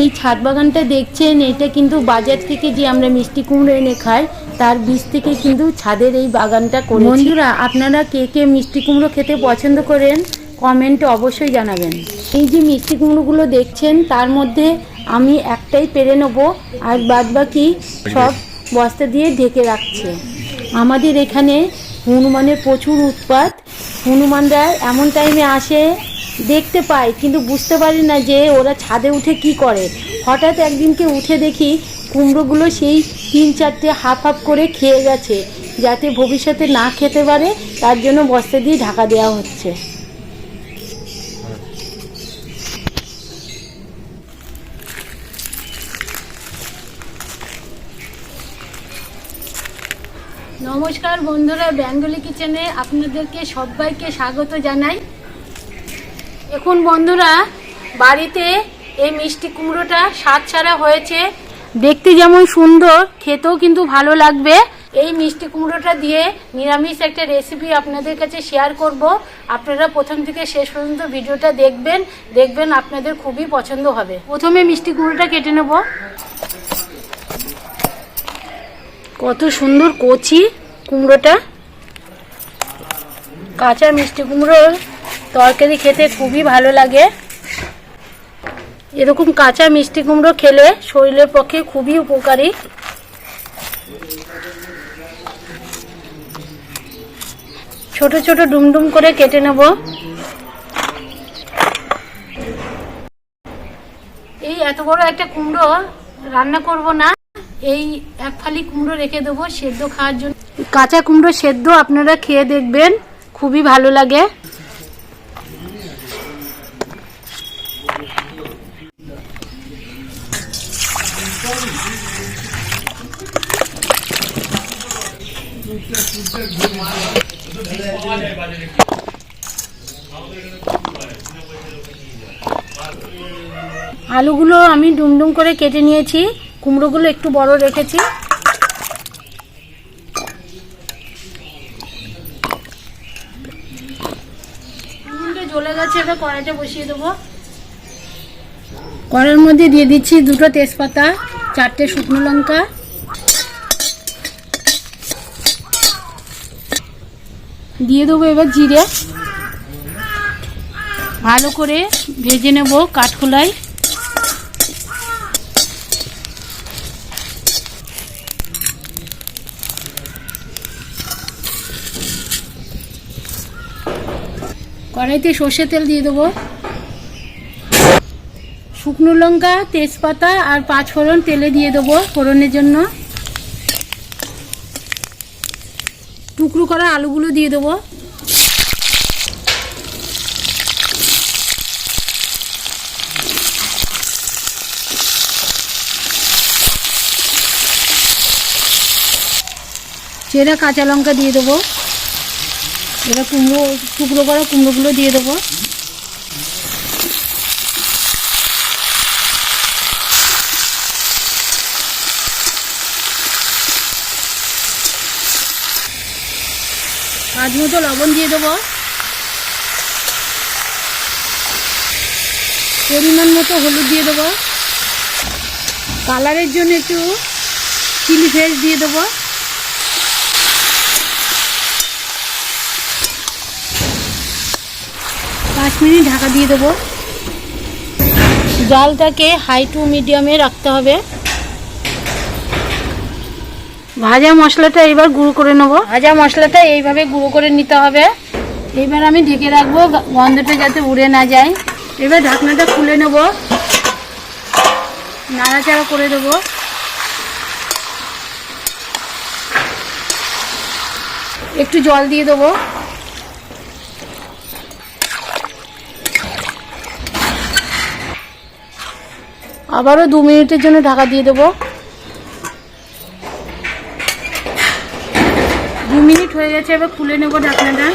এই ছাদ বাগানটা দেখছেন এটা কিন্তু বাজার থেকে যে আমরা মিষ্টি কুমড়ো এনে খাই তার বীজ থেকে কিন্তু ছাদের এই বাগানটা করে বন্ধুরা আপনারা কে কে মিষ্টি কুমড়ো খেতে পছন্দ করেন কমেন্টে অবশ্যই জানাবেন। এই যে মিষ্টি কুমড়োগুলো দেখছেন তার মধ্যে আমি একটাই পেরে নেব আর বাদ বাকি সব বস্তা দিয়ে ঢেকে রাখছে। আমাদের এখানে হনুমানের প্রচুর উৎপাত। হনুমানরা এমন টাইমে আসে দেখতে পাই, কিন্তু বুঝতে পারি না যে ওরা ছাদে উঠে কি করে। হঠাৎ একদিনকে উঠে দেখি কুমড়োগুলো সেই তিন চারটে হাফ হাফ করে খেয়ে গেছে, যাতে ভবিষ্যতে না খেতে পারে, তার জন্য বস্তা দিয়ে ঢাকা দেওয়া হচ্ছে। নমস্কার বন্ধুরা, বেঙ্গলি কিচেনে আপনাদেরকে সবাইকে স্বাগত জানাই। এখন বন্ধুরা, বাড়িতে এই মিষ্টি কুমড়োটা স্বাদ ছাড়া হয়েছে। দেখতে যেমন সুন্দর, খেতেও কিন্তু ভালো লাগবে। এই মিষ্টি কুমড়োটা দিয়ে নিরামিষ একটা রেসিপি আপনাদের কাছে শেয়ার করব। আপনারা প্রথম থেকে শেষ পর্যন্ত ভিডিওটা দেখবেন। দেখবেন আপনাদের খুবই পছন্দ হবে। প্রথমে মিষ্টি কুমড়োটা কেটে নেব। কত সুন্দর কচি কুমড়োটা। কাঁচা মিষ্টি কুমড়োর তরকারি খেতে খুবই ভালো লাগে। এরকম কাঁচা মিষ্টি কুমড়ো খেলে শরীরের পক্ষে খুবই উপকারী। ছোট ছোট ডুমডুম করে কেটে নেব। এই এত বড় একটা কুমড়ো রান্না করব না। এই এক ফালি কুমড়ো রেখে দেবো সেদ্ধ খাওয়ার জন্য। কাঁচা কুমড়ো সেদ্ধ আপনারা খেয়ে দেখবেন, খুবই ভালো লাগে। আলুগুলো আমি ডুমডুম করে কেটে নিয়েছি। কুমড়োগুলো একটু বড় রেখেছি। জ্বলে গেছে, এবার কড়াইটা বসিয়ে দেবো। কড়াইয়ের মধ্যে দিয়ে দিচ্ছি দুটো তেজপাতা। চারটে শুকনো লঙ্কা। দিয়ে দেবো এবার জিরে। ভালো করে ভেজে নেব কাঠখোলায় কড়াইতে সর্ষে তেল দিয়ে দেবো। শুকনো লঙ্কা, তেজপাতা আর পাঁচ ফোড়ন তেলে দিয়ে দেবো ফোড়নের জন্য। টুকরো করা আলুগুলো দিয়ে দেবো। চেরা কাঁচা লঙ্কা দিয়ে দেবো। এবার কুমড়ো, টুকরো করা কুমড়োগুলো দিয়ে দেবো। আধ মতো লবণ দিয়ে দেবো। পরিমাণ মতো হলুদ দিয়ে দেবো। কালারের জন্য একটু চিলি ফ্লেক্স দিয়ে দেবো। পাঁচ মিনিট ঢাকা দিয়ে দেবো। জালটাকে হাই টু মিডিয়ামে রাখতে হবে। ভাজা মশলাটা এবার গুঁড়ো করে নেব। ভাজা মশলাটা এইভাবে গুঁড়ো করে নিতে হবে। এবার আমি ঢেকে রাখব গন্ধটা যাতে উড়ে না যায়। এবার ঢাকনাটা খুলে নেব। নাড়াচাড়া করে দেবো একটু জল দিয়ে দেবো। আবারও দু মিনিটের জন্য ঢাকা দিয়ে দেবো। হয়ে গেছে, এবার খুলে নেব ঢাকনাটা।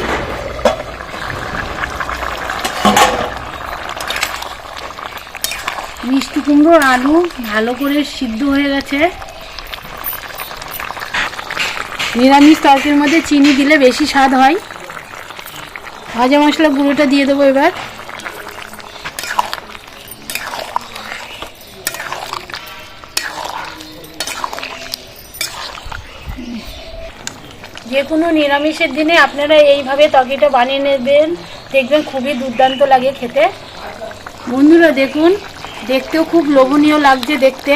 মিষ্টি কুমড়ো আলু ভালো করে সিদ্ধ হয়ে গেছে। নিরামিষ তরকারির মধ্যে চিনি দিলে বেশি স্বাদ হয়। ভাজা মশলা গুঁড়োটা দিয়ে দেবো এবার। যে কোনো নিরামিষের দিনে আপনারা এইভাবে তরকারিটা বানিয়ে নেবেন। দেখবেন খুবই দুর্দান্ত লাগে খেতে। বন্ধুরা, দেখুন, দেখতেও খুব লোভনীয় লাগছে দেখতে।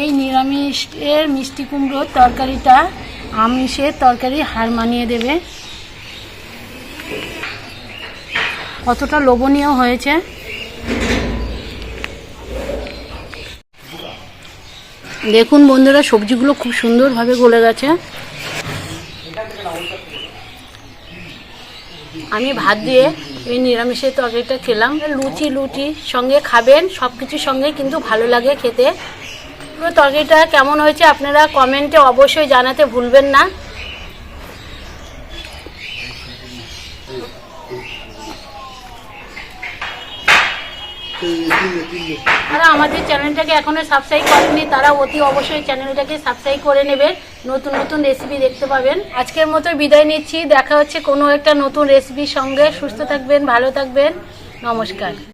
এই নিরামিষের মিষ্টি কুমড়োর তরকারিটা আমিষের তরকারি হার মানিয়ে দেবে। কতটা লোভনীয় হয়েছে। দেখুন বন্ধুরা, সবজিগুলো খুব সুন্দরভাবে গলে গেছে। আমি ভাত দিয়ে এই নিরামিষের তরকারিটা খেলাম। লুচি লুচি সঙ্গে খাবেন সব কিছুর সঙ্গে কিন্তু ভালো লাগে খেতে। পুরো তরকারিটা কেমন হয়েছে আপনারা কমেন্টে অবশ্যই জানাতে ভুলবেন না। যারা আমাদের চ্যানেলটাকে এখনও সাবস্ক্রাইব করেননি তারা অতি অবশ্যই চ্যানেলটাকে সাবস্ক্রাইব করে নেবেন নতুন নতুন রেসিপি দেখতে পাবেন। আজকের মতো বিদায় নিচ্ছি। দেখা হচ্ছে কোনো একটা নতুন রেসিপির সঙ্গে। সুস্থ থাকবেন, ভালো থাকবেন। নমস্কার।